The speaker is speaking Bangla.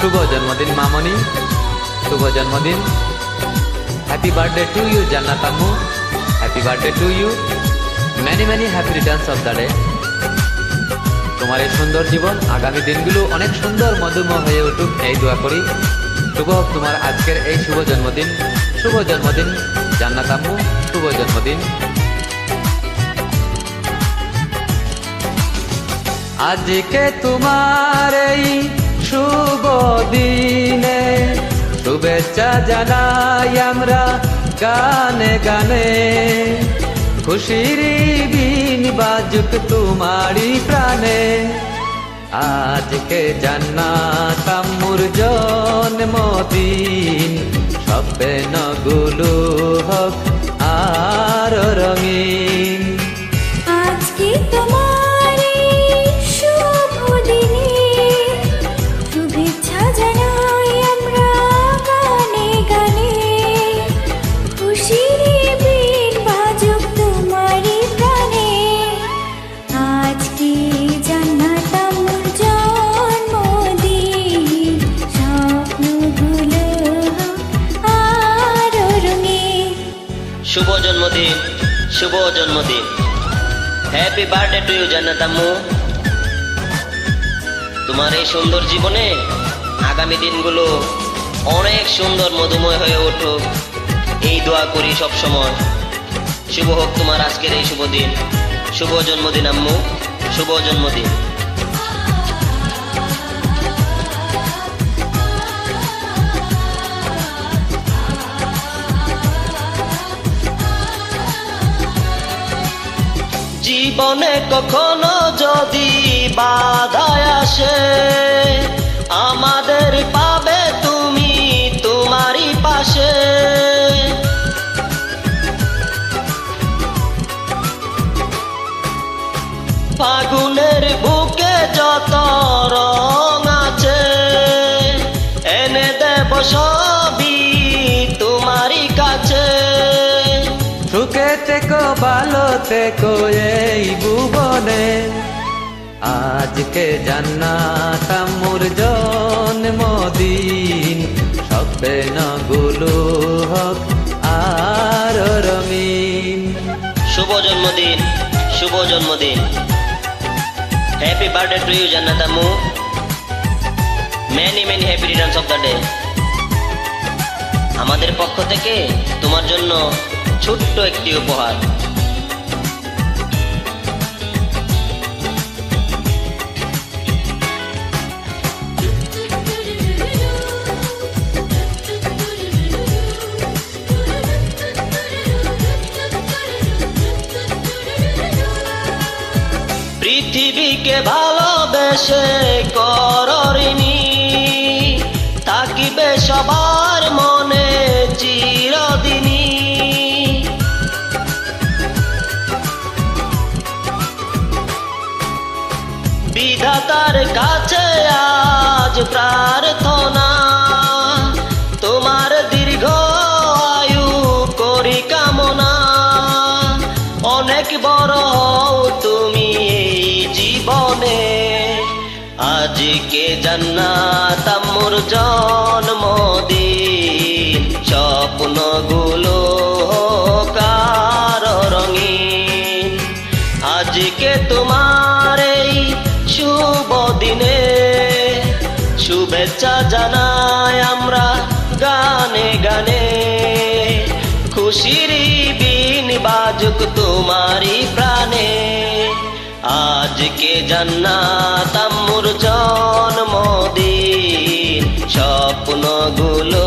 শুভ জন্মদিন, মামনি। শুভ জন্মদিন। Happy birthday to you Jannat আম্মু happy birthday to you many many happy returns of the day তোমার এই সুন্দর জীবন, আগামী দিনগুলো অনেক সুন্দর, মধুময় হয়ে উঠুক, এই দোয়া করি। শুভ, তোমার আজকের এই শুভ জন্মদিন। শুভ জন্মদিন জান্নাত আম্মু শুভ জন্মদিন। আজকে তোমার এই শুভ দিনে শুভেচ্ছা জানাই আমরা গানে গানে। খুশির বিন বাজুক তোমারি প্রাণে। আজকে জান্নাত আম্মুর জন্মদিন স্বপ্নগুলো হোক জন্মদিন, শুভ জন্মদিন। Happy birthday to you Jannat আম্মু। তোমার এই সুন্দর জীবনে আগামী দিনগুলো অনেক সুন্দর, মধুময় হয়ে উঠুক। এই দোয়া করি সব সময়। শুভ হোক তোমার আজকের এই শুভ দিন। শুভ জন্মদিন আম্মু। শুভ জন্মদিন। জীবনে কখনো যদি বাধায় আসে আমাদের পাবে থেকো, ভালো থেকো এই ভুবনে। আজকে জান্নাত আম্মুর জন্মদিন স্বপ্নগুলো হোক আর রঙিন। শুভ জন্মদিন শুভ জন্মদিন। Happy birthday to you Jannat আম্মু। Many many happy returns of the day আমাদের পক্ষ থেকে তোমার জন্য ছোট্ট একটি উপহার। পৃথিবীকে ভালোবেসে কররিনি থাকিবে সবার মনে বিধাতার কাছে আজ প্রার্থনা। তোমার দীর্ঘ আয়ু করি কামনা। অনেক বড় তুমি এই জীবনে। আজকে জান্নাত আম্মুর জন্মদিন। স্বপ্নগুলো শুভেচ্ছা জানাই আমরা গানে গানে। খুশির বিন বাজুক তোমারি প্রাণে। আজকে জান্নাত আম্মুর জন্মদিন, স্বপ্নগুলো